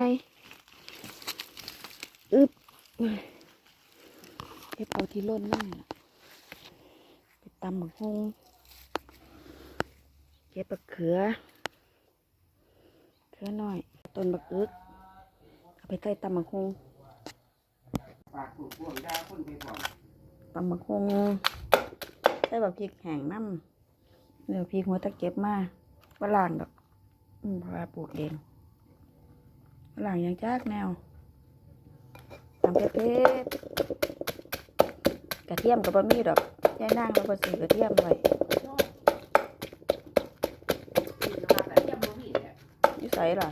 ไปอึบเก็บเอาที่ล้นนั่นล่ะไปตำบักฮงเก็บบักเขือเขือน้อยต้นบักอึกเอาไปใส่ตำบักฮงปากถูกพวงตำบักฮงใส่บักพริกแห้งน้ำเดี๋ยวพริกหัวตะเก็บมาว่าล่างดอกอืมพราะว่าปลูกเอง ว่าล่างยังจากแนวตำเผ็ดๆกระเทียมกับบะมี่ดอกยายนางเราก็ซื้อกระเทียมไว้กินมาแต่ยังบ่มีแหละอยี่ใส่ล่ะ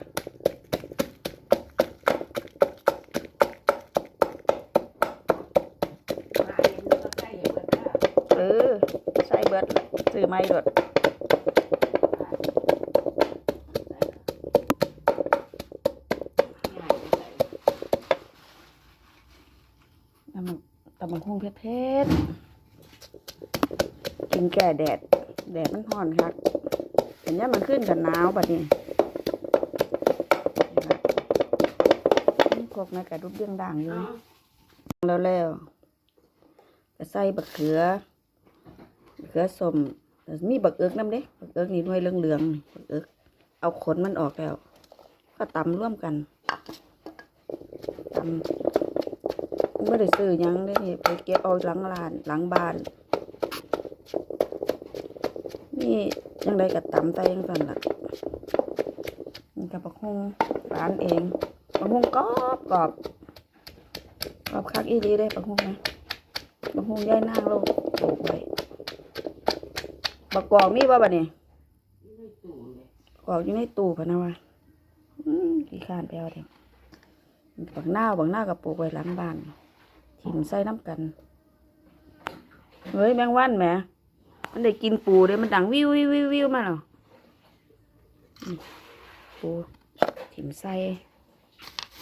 เองมันก็ใกล้เบิดแล้วเอใส่เบิดล่ะซื้อไม่ดดตำบัก ตำบักฮงเผ็ดๆกินแก่แดด แดดมันร้อนคักเห็นยังมันขึ้นกันหนาวบัดนี้นี่กกในกระดุบเรื่องด่างอยู่แล้วแล้วก็ใส่บักเขือบักเขือสมมีบักเอิกน้ำเด้บักเอิกนี่หน่วยเหลืองๆบักเอิกเอาขนมันออกแล้ว ก็ตำร่วมกันตำ ไม่ได้ซื้อยังได้ไปเก็บเอาหลังลานหลังบ้าน นี่ยังได้ก็ตำใส่ยังสั่นล่ะนี่กับบักฮงร้านเองบักฮงกรอบกรอบขอบคักอีดีเลยบักฮุงนะบักฮุงย่ายนางเราปลูกไว้บักกอกมีบ่บัดนี้ในตู้เลยกอกอยู่ในตู้พะนะวะอืมกี่ขานไปเอาเถอะบักหน้าบักหน้ากับปลูกไว้หลังบ้าน ถิ่มใส่น้ำกันเฮ้ยแมงวันแหมมันได้กินปูเด้มันดังวิววิววิววิวมาเหรออืมปูถิ่มใส่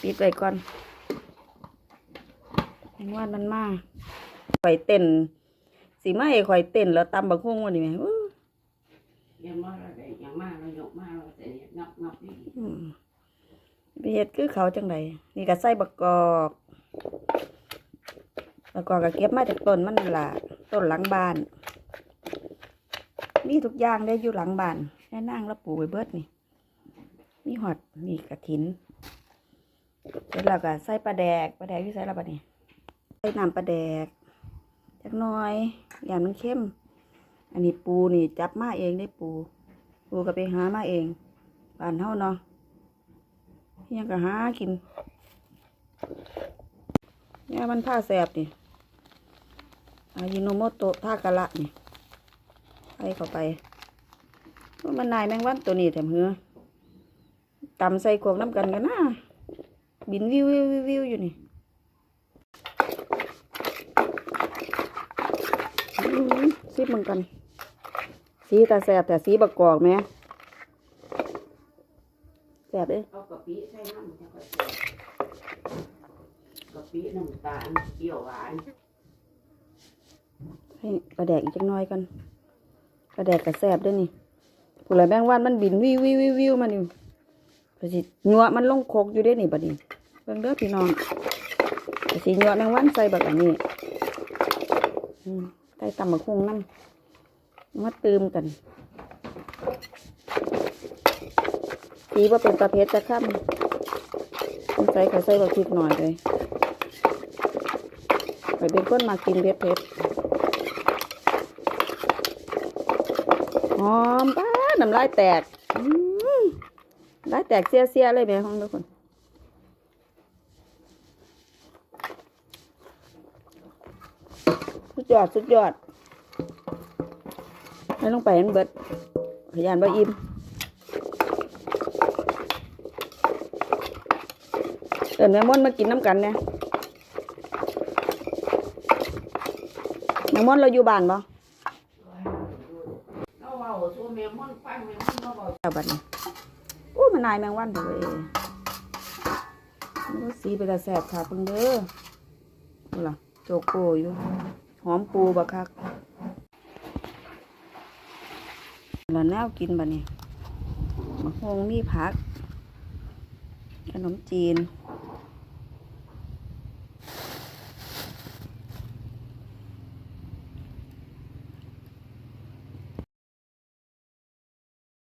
ปิดไว้ก่อนแมงวันมันมาข่อยเต้นสีมาให้ข่อยเต้นแล้วตำบักฮุ่งวันนี้แหม่อู้ยังมาแล้วได้ยังมาแล้วยกมาแล้วแต่เนี่ยงับงับนี่อืมไปเฮ็ดคือเขาจังไดนี่ก็ใส่บักกอก บักกอกก็เก็บมาจากต้นมันละต้นหลังบ้าน มีทุกอย่างได้อยู่หลังบ้านแม่นางแล้วปลูกไว้เบิดนี่ มีหอดนี่กระถินเสร็จแล้วก็ใส่ปลาแดกปลาแดกที่ใส่แล้วบัดนี้ใส่น้ำปลาแดกจักหน้อยอย่างมันเข้ม อันนี้ปูนี่จับมาเองได้ปู ปูก็ไปหามาเองบ้านเฮาเนาะยังก็หากินเนี่ยมันผ้าแสบนี่ อายิโนโมโตะทากะละนี่ใส่เข้าไปมันนายแมงวันตัวนี้แถมเหือตำใส่กวกน้ำกันกันนะบินวิววิววิวอยู่นี่อื้อหือซิบมันกัน สีตาแสบแต่สีบักกอกไหมแสบเด้เอากะปิใส่น้ำจะค่อยกะปิน้ำตาลเปรี้ยวหวาน ให้กระแดกอีกจักน้อยกันกระแดกกระแสบด้วยนี่ผู้ใดแมงวันมันบินวิววิววิววิวมันอยู่ก็สิงัวมันลงโคกอยู่เด้นี่บัดนี้เบิ่งเด้อพี่น้องก็สิงัวแมงวันใส่แบักอันนี้ใส่ตำบักหุ่งนั่นมาตืมกันสีว่าเป็นประเภทจะค่ำต้องใส่ก็ใส่บักพริกหน่อยเลยไปเป็นคนมากินเผ็ดเผ็ด อมป้าน้ำลายแตกลายแตกเสียเสียเลยแม่ของทุกคนสุดยอดสุดยอดให้ลงไปมันเบิดขยันบ่อิ่มเอินแม่มอนมากินน้ำกันเนี่ยแม่มอนเราอยู่บ้านบ่เอาเว้า สู้แม่ม่อนฟังแม่ม่อนมาบอกเจ้าบัดนี้อู้มันนายแมงวันเถอะเว้ยโอ้สีเป็นตาแสบค่ะเพิ่งเด้อนี่ล่ะโจโกอยู่ หอมปูบักคักแล้วแนวกินบัดนี้มะฮวงมีผัก ขนมจีน